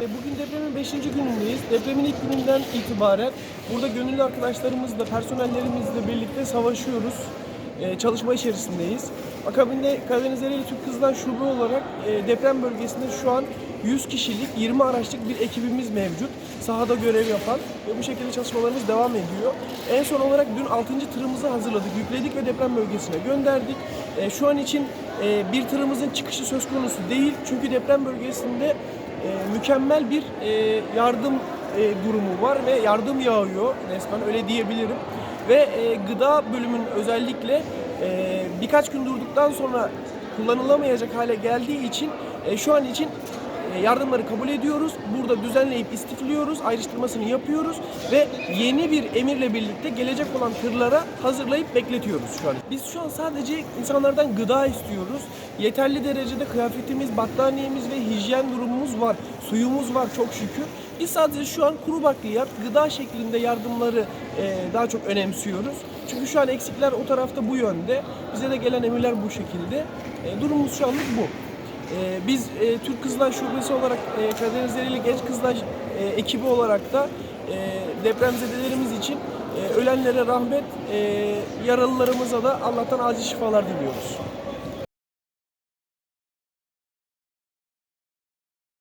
E, Bugün depremin 5. günündeyiz. Depremin ilk gününden itibaren burada gönüllü arkadaşlarımızla, personellerimizle birlikte savaşıyoruz. E, Çalışma içerisindeyiz. Akabinde Karadeniz Ereğli Türk Kızılan Şube olarak e, deprem bölgesinde şu an 100 kişilik 20 araçlık bir ekibimiz mevcut. Sahada görev yapan ve bu şekilde çalışmalarımız devam ediyor. En son olarak dün 6. tırımızı hazırladık, yükledik ve deprem bölgesine gönderdik. E, Şu an için e, bir tırımızın çıkışı söz konusu değil. Çünkü deprem bölgesinde e, mükemmel bir e, yardım e, durumu var ve yardım yağıyor resmen öyle diyebilirim. Ve e, gıda bölümünün özellikle e, birkaç gün durduktan sonra kullanılamayacak hale geldiği için e, şu an için e, yardımları kabul ediyoruz. Burada düzenleyip istifliyoruz, ayrıştırmasını yapıyoruz ve yeni bir emirle birlikte gelecek olan tırlara hazırlayıp bekletiyoruz şu an. Biz şu an sadece insanlardan gıda istiyoruz. Yeterli derecede kıyafetimiz, battaniyemiz ve hijyen durumumuz var. Suyumuz var çok şükür. Biz sadece şu an kuru bakliyat, gıda şeklinde yardımları e, daha çok önemsiyoruz. Çünkü şu an eksikler o tarafta bu yönde. Bize de gelen emirler bu şekilde. E, durumumuz şu anlık bu. Ee, biz e, Türk Kızılay Şubesi olarak e, Karadeniz Dereli Genç Kızılay e, ekibi olarak da e, depremzedelerimiz için e, ölenlere rahmet, e, yaralılarımıza da Allah'tan acil şifalar diliyoruz.